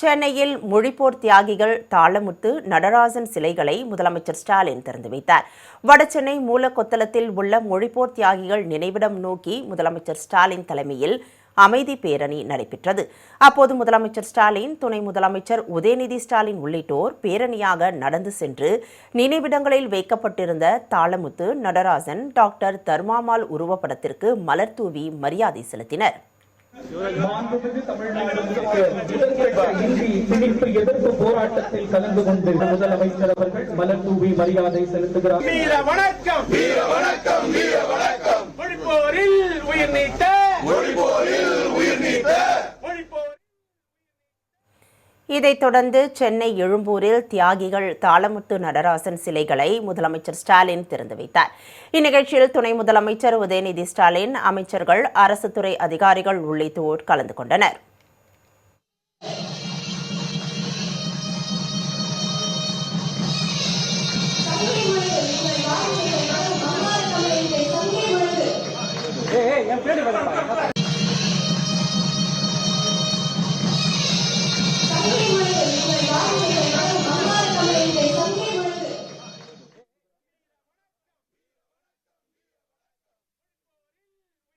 சென்னையில் மொழிப்போர் தியாகிகள் தாளமுத்து நடராஜன் சிலைகளை முதலமைச்சர் ஸ்டாலின் திறந்து வைத்தார். வடசென்னை மூலக்கொத்தளத்தில் உள்ள மொழிப்போர் தியாகிகள் நினைவிடம் நோக்கி முதலமைச்சர் ஸ்டாலின் தலைமையில் அமைதி பேரணி நடைபெற்றது. அப்போது முதலமைச்சர் ஸ்டாலின் துணை முதலமைச்சர் உதயநிதி ஸ்டாலின் உள்ளிட்டோர் பேரணியாக நடந்து சென்று நினைவிடங்களில் வைக்கப்பட்டிருந்த தாளமுத்து நடராஜன் டாக்டர் தர்மாமால் உருவப்படத்திற்கு மலர் தூவி மரியாதை செலுத்தினர். இந்தி திணிப்பு எதிர்ப்பு போராட்டத்தில் கலந்து கொண்டு முதலமைச்சர் அவர்கள் மலர் தூவி மரியாதை செலுத்துகிறார். வீர வணக்கம். வீர வணக்கம் வீர வணக்கம். மொழிப்போரில் உயிர் நீத்த. மொழிப்போரில் உயிர் நீத்த. மொழிப்போர் இதைத் தொடர்ந்து சென்னை எழும்பூரில் தியாகிகள் தாளமுத்து நடராசன் சிலைகளை முதலமைச்சர் ஸ்டாலின் திறந்து வைத்தார். இந்நிகழ்ச்சியில் துணை முதலமைச்சர் உதயநிதி ஸ்டாலின் அமைச்சர்கள் அரசு துறை அதிகாரிகள் உள்ளிட்டோர் கலந்து கொண்டனர். என் பேரு.